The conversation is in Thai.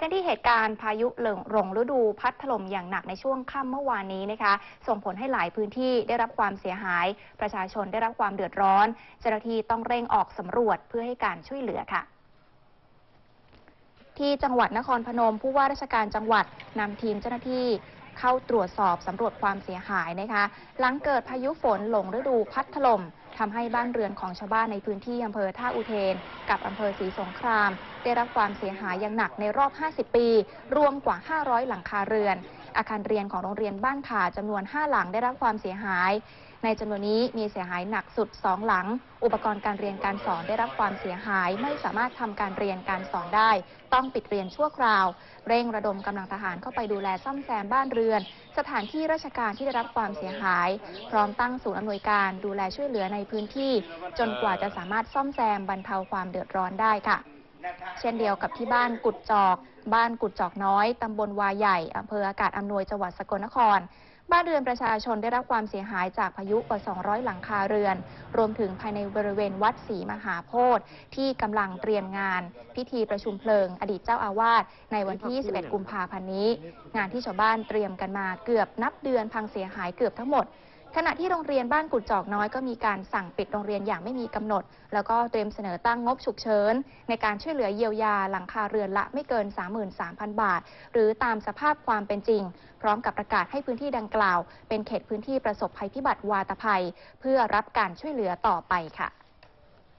กันที่เหตุการณ์พายุเหลิงหลงฤดูพัดถล่มอย่างหนักในช่วงค่ำเมื่อวานนี้นะคะ ส่งผลให้หลายพื้นที่ได้รับความเสียหาย ประชาชนได้รับความเดือดร้อน เจ้าหน้าที่ต้องเร่งออกสำรวจเพื่อให้การช่วยเหลือค่ะที่จังหวัดนครพนม ผู้ว่าราชการจังหวัดนำทีมเจ้าหน้าที่เข้าตรวจสอบสำรวจความเสียหายนะคะ หลังเกิดพายุฝนหลงฤดูพัดถล่ม ทำให้บ้านเรือนของชาวบ้านในพื้นที่อำเภอท่าอุเทน กับอำเภอศรีสงคราม ได้รับความเสียหายอย่างหนักในรอบ 50 ปี รวมกว่า 500 หลังคาเรือน อาคารเรียนของโรงเรียนบ้านขาจำนวน 5 หลังได้รับความเสียหาย ในจำนวนนี้มีเสียหายหนักสุด 2 หลัง อุปกรณ์การเรียนการสอนได้รับความเสียหาย ไม่สามารถทำการเรียนการสอนได้ ต้องปิดเรียนชั่วคราว เร่งระดมกำลังทหารเข้าไปดูแลซ่อมแซมบ้านเรือน สถานที่ราชการที่ได้รับความเสียหาย พร้อมตั้งศูนย์อำนวยการดูแลช่วยเหลือในพื้นที่ จนกว่าจะสามารถซ่อมแซมบรรเทาความเดือดร้อนได้ค่ะ เช่นเดียวกับที่บ้านกุดจอก บ้านกุดจอกน้อย ตำบลวาใหญ่อำเภออากาศอำนวยจังหวัดสกลนคร บ้านเรือนประชาชนได้รับความเสียหายจากพายุกว่า 200 หลังคาเรือน รวมถึงภายในบริเวณวัดศรีมหาโพธิ์ที่กำลังเตรียมงาน พิธีประชุมเพลิง อดีตเจ้าอาวาสในวันที่21กุมภาพันธ์นี้ งานที่ชาวบ้านเตรียมกันมาเกือบนับเดือนพังเสียหายเกือบทั้งหมด ขณะที่โรงเรียนบ้านกุดจอกน้อยก็มีการสั่งปิดโรงเรียนอย่างไม่มีกำหนด แล้วก็เตรียมเสนอตั้งงบฉุกเฉินในการช่วยเหลือเยียวยาหลังคาเรือนละไม่เกิน 33,000 บาท หรือตามสภาพความเป็นจริง พร้อมกับประกาศให้พื้นที่ดังกล่าว เป็นเขตพื้นที่ประสบภัยพิบัติวาตภัย เพื่อรับการช่วยเหลือต่อไปค่ะ